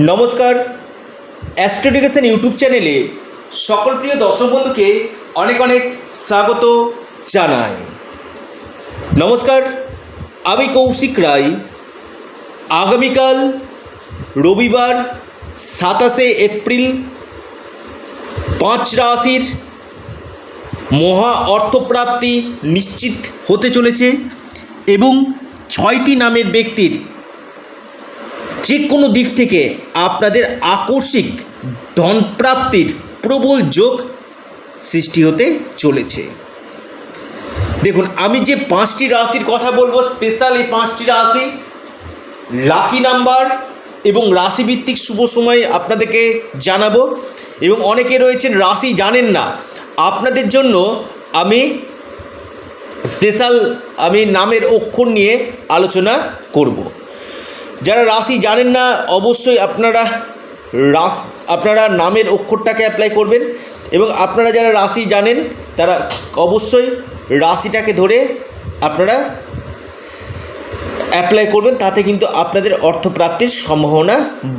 নমস্কার। অ্যাস্ট্রোডিকেশন ইউটিউব চ্যানেলে সকল প্রিয় দর্শক বন্ধুকে অনেক অনেক স্বাগত জানাই। নমস্কার, আমি কৌশিক রায়। আগামীকাল রবিবার সাতাশে এপ্রিল পাঁচ রাশির মহা অর্থপ্রাপ্তি নিশ্চিত হতে চলেছে এবং ছয়টি নামের ব্যক্তির যে কোনো দিক থেকে আপনাদের আকস্মিক ধনপ্রাপ্তির প্রবল যোগ সৃষ্টি হতে চলেছে। দেখুন, আমি যে পাঁচটি রাশির কথা বলব স্পেশাল এই পাঁচটি রাশি লাকি নাম্বার এবং রাশিভিত্তিক শুভ সময় আপনাদেরকে জানাব এবং অনেকে রয়েছেন রাশি জানেন না। আপনাদের জন্য আমি স্পেশাল আমি নামের অক্ষর নিয়ে আলোচনা করব। যারা রাশি জানেন না, অবশ্যই আপনারা রাস আপনারা নামের অক্ষরটাকে অ্যাপ্লাই করবেন এবং আপনারা যারা রাশি জানেন, তারা অবশ্যই রাশিটাকে ধরে আপনারা অ্যাপ্লাই করবেন, তাতে কিন্তু আপনাদের অর্থপ্রাপ্তির সম্ভাবনা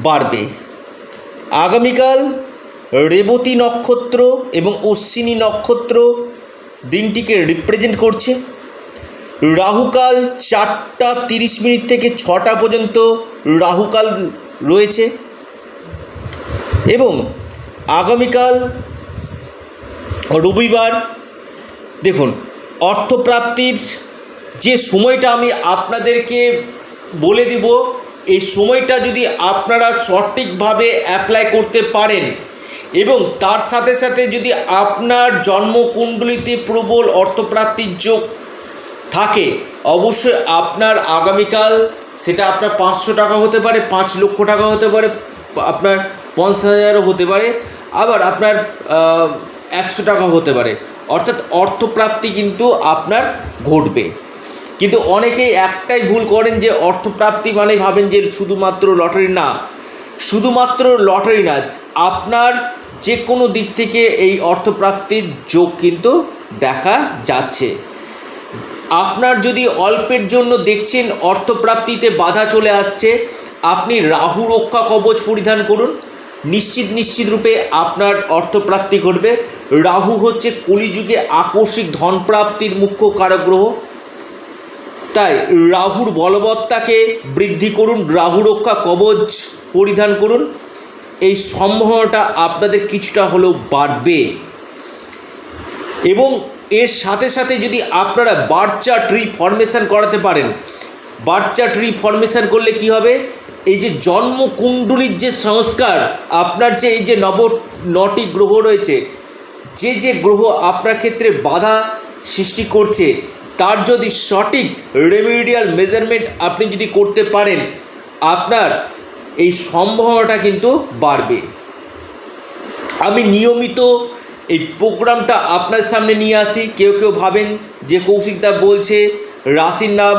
বাড়বে। আগামীকাল রেবতী নক্ষত্র এবং অশ্বিনী নক্ষত্র দিনটিকে রিপ্রেজেন্ট করছে। রাহুকাল চারটা তিরিশ মিনিট থেকে ছটা পর্যন্ত রাহুকাল রয়েছে। এবং আগামীকাল রবিবার, দেখুন, অর্থপ্রাপ্তির যে সময়টা আমি আপনাদেরকে বলে দিব, এই সময়টা যদি আপনারা সঠিকভাবে অ্যাপ্লাই করতে পারেন এবং তার সাথে সাথে যদি আপনার জন্মকুণ্ডলিতে প্রবল অর্থপ্রাপ্তির যোগ থাকে, অবশ্যই আপনার আগামীকাল সেটা আপনার পাঁচশো টাকা হতে পারে, পাঁচ লক্ষ টাকা হতে পারে, আপনার পঞ্চাশ হাজারও হতে পারে, আবার আপনার একশো টাকা হতে পারে। অর্থাৎ অর্থপ্রাপ্তি কিন্তু আপনার ঘটবে। কিন্তু অনেকেই একটাই ভুল করেন যে অর্থপ্রাপ্তি মানে ভাবেন যে শুধুমাত্র লটারি না। শুধুমাত্র লটারি না, আপনার যে কোনো দিক থেকে এই অর্থপ্রাপ্তির যোগ কিন্তু দেখা যাচ্ছে। আপনার যদি অল্পের জন্য দেখছেন অর্থপ্রাপ্তিতে বাধা চলে আসছে, আপনি রাহু রক্ষা কবচ পরিধান করুন। নিশ্চিত নিশ্চিত রূপে আপনার অর্থপ্রাপ্তি ঘটবে। রাহু হচ্ছে কলিযুগে আকস্মিক ধনপ্রাপ্তির মুখ্য কারক গ্রহ তাই রাহুর বলবত্তাকে বৃদ্ধি করুন, রাহু রক্ষা কবচ পরিধান করুন। এই সম্ভাবনাটা আপনাদের কিছুটা হলেও বাড়বে। এবং এর সাথে সাথে যদি আপনারা বার্চা ট্রি ফরমেশন করাতে পারেন, বার্চা ট্রি ফরমেশন করলে কি হবে? এই যে জন্মকুণ্ডলীর যে সংস্কার, আপনার যে এই যে নব, নটি গ্রহ রয়েছে, যে যে গ্রহ আপনার ক্ষেত্রে বাধা সৃষ্টি করছে, তার যদি সঠিক রেমিডিয়াল মেজারমেন্ট আপনি যদি করতে পারেন, আপনার এই সম্ভাবনাটা কিন্তু বাড়বে। আমি নিয়মিত এই প্রোগ্রামটা আপনার সামনে নিয়ে আসি। কেউ কেউ ভাবেন যে কৌশিকদা বলছে রাশির নাম,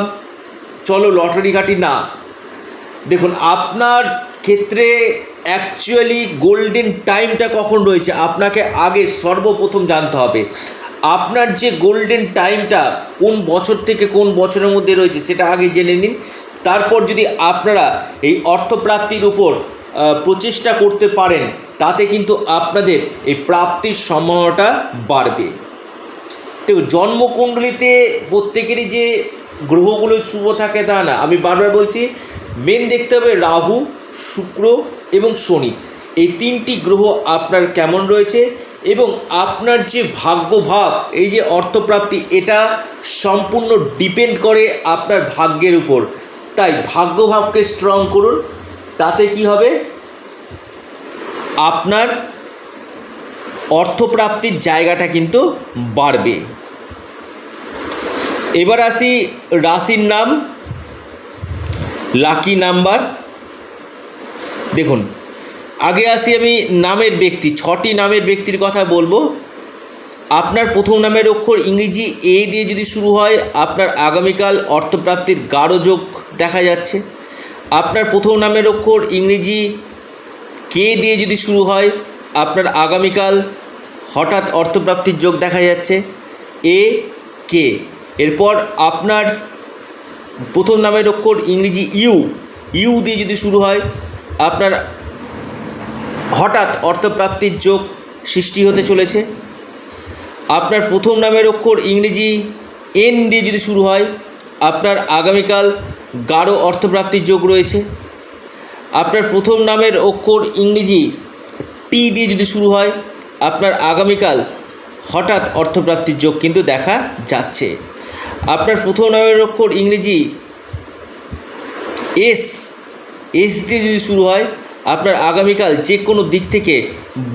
চলো লটারি ঘাটি না। দেখুন, আপনার ক্ষেত্রে অ্যাকচুয়ালি গোল্ডেন টাইমটা কখন রয়েছে, আপনাকে আগে সর্বপ্রথম জানতে হবে। আপনার যে গোল্ডেন টাইমটা কোন বছর থেকে কোন বছরের মধ্যে রয়েছে, সেটা আগে জেনে নিন। তারপর যদি আপনারা এই অর্থপ্রাপ্তির উপর প্রচেষ্টা করতে পারেন, তাতে কিন্তু আপনাদের এই প্রাপ্তির সম্ভাবনাটা বাড়বে। দেখুন, জন্মকুণ্ডলিতে প্রত্যেকেরই যে গ্রহগুলো শুভ থাকে তা না। আমি বারবার বলছি মেন দেখতে হবে রাহু, শুক্র এবং শনি। এই তিনটি গ্রহ আপনার কেমন রয়েছে এবং আপনার যে ভাগ্যভাব, এই যে অর্থপ্রাপ্তি, এটা সম্পূর্ণ ডিপেন্ড করে আপনার ভাগ্যের উপর। তাই ভাগ্যভাবকে স্ট্রং করুন, তাতে কি হবে? আপনার অর্থপ্রাপ্তির জায়গাটা কিন্তু বাড়বে। এবার আসি রাশির নাম লাকি নাম্বার দেখুন, আগে আসি আমি নামের ব্যক্তি, ছটি নামের ব্যক্তির কথা বলব। আপনার প্রথম নামের অক্ষর ইংরেজি এ দিয়ে যদি শুরু হয়, আপনার আগামীকাল অর্থপ্রাপ্তির গাঢ় যোগ দেখা যাচ্ছে। আপনার প্রথম নামের অক্ষর ইংরেজি কে দিয়ে যদি শুরু হয়, আপনার আগামীকাল হঠাৎ অর্থপ্রাপ্তির যোগ দেখা যাচ্ছে। এ, কে। এরপর আপনার প্রথম নামের অক্ষর ইংরেজি ইউ। ইউ দিয়ে যদি শুরু হয়, আপনার হঠাৎ অর্থপ্রাপ্তির যোগ সৃষ্টি হতে চলেছে। আপনার প্রথম নামের অক্ষর ইংরেজি এন দিয়ে যদি শুরু হয়, আপনার আগামীকাল গাঢ় অর্থপ্রাপ্তির যোগ রয়েছে। আপনার প্রথম নামের অক্ষর ইংরেজি টি দিয়ে যদি শুরু হয়, আপনার আগামীকাল হঠাৎ অর্থপ্রাপ্তির যোগ কিন্তু দেখা যাচ্ছে। আপনার প্রথম নামের অক্ষর ইংরেজি এস এস দিয়ে যদি শুরু হয়, আপনার আগামীকাল যে কোনো দিক থেকে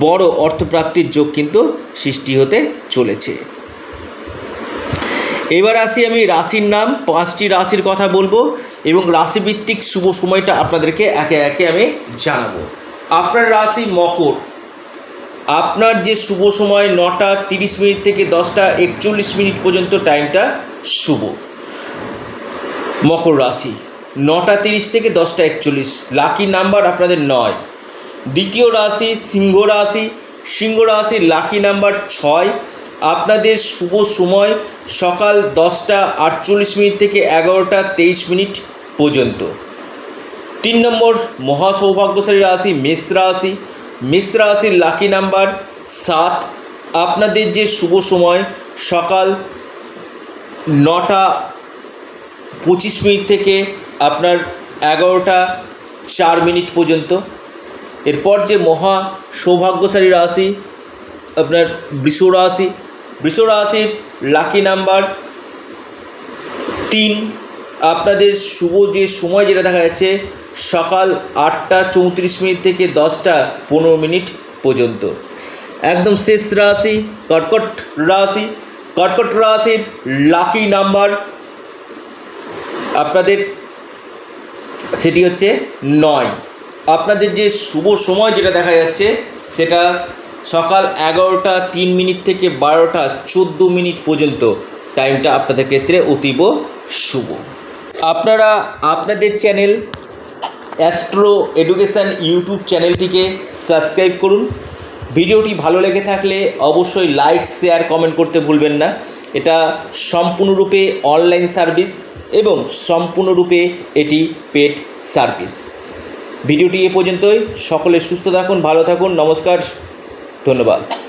বড় অর্থপ্রাপ্তির যোগ কিন্তু সৃষ্টি হতে চলেছে। এবার আসি আমি রাশির নাম, পাঁচটি রাশির কথা বলব এবং রাশিভিত্তিক শুভ সময়টা আপনাদেরকে একে একে আমি জানাব। আপনার রাশি মকর। আপনার যে শুভ সময় নটা তিরিশ মিনিট থেকে দশটা একচল্লিশ মিনিট পর্যন্ত টাইমটা শুভ। মকর রাশি। নটা তিরিশ থেকে দশটা একচল্লিশ। লাকি নাম্বার আপনাদের নয়। দ্বিতীয় রাশি সিংহ রাশি। সিংহ রাশির লাকি নাম্বার ছয়। আপনাদের শুভ সময় সকাল দশটা আটচল্লিশ মিনিট থেকে এগারোটা তেইশ মিনিট পর্যন্ত। তিন নম্বর মহা সৌভাগ্যশালী রাশি মেষ রাশি। মেষ রাশির লাকি নাম্বার সাত। আপনাদের যে শুভ সময় সকাল নটা পঁচিশ মিনিট থেকে আপনার এগারোটা চার মিনিট পর্যন্ত। এরপর যে মহা সৌভাগ্যশালী রাশি আপনার বৃষ রাশি বৃষ রাশির লাকি নাম্বার তিন। আপনাদের শুভ যে সময় যেটা দেখা যাচ্ছে, সকাল আটটা চৌত্রিশ মিনিট থেকে দশটা পনেরো মিনিট পর্যন্ত। একদম শেষ রাশি, কর্কট রাশি। কর্কট রাশির লাকি নাম্বার আপনাদের সেটি হচ্ছে নয়। আপনাদের যে শুভ সময় যেটা দেখা যাচ্ছে, সেটা সকাল এগারোটা তিন মিনিট থেকে বারোটা চোদ্দ মিনিট পর্যন্ত। টাইমটা আপনাদের ক্ষেত্রে অতীব শুভ। আপনারা আপনাদের চ্যানেল অ্যাস্ট্রো এডুকেশান ইউটিউব চ্যানেলটিকে সাবস্ক্রাইব করুন। ভিডিওটি ভালো লেগে থাকলে অবশ্যই লাইক, শেয়ার, কমেন্ট করতে ভুলবেন না। এটা সম্পূর্ণরূপে অনলাইন সার্ভিস এবং সম্পূর্ণরূপে এটি পেড সার্ভিস। ভিডিওটি এ পর্যন্তই। সকলে সুস্থ থাকুন, ভালো থাকুন। নমস্কার। 蹲了吧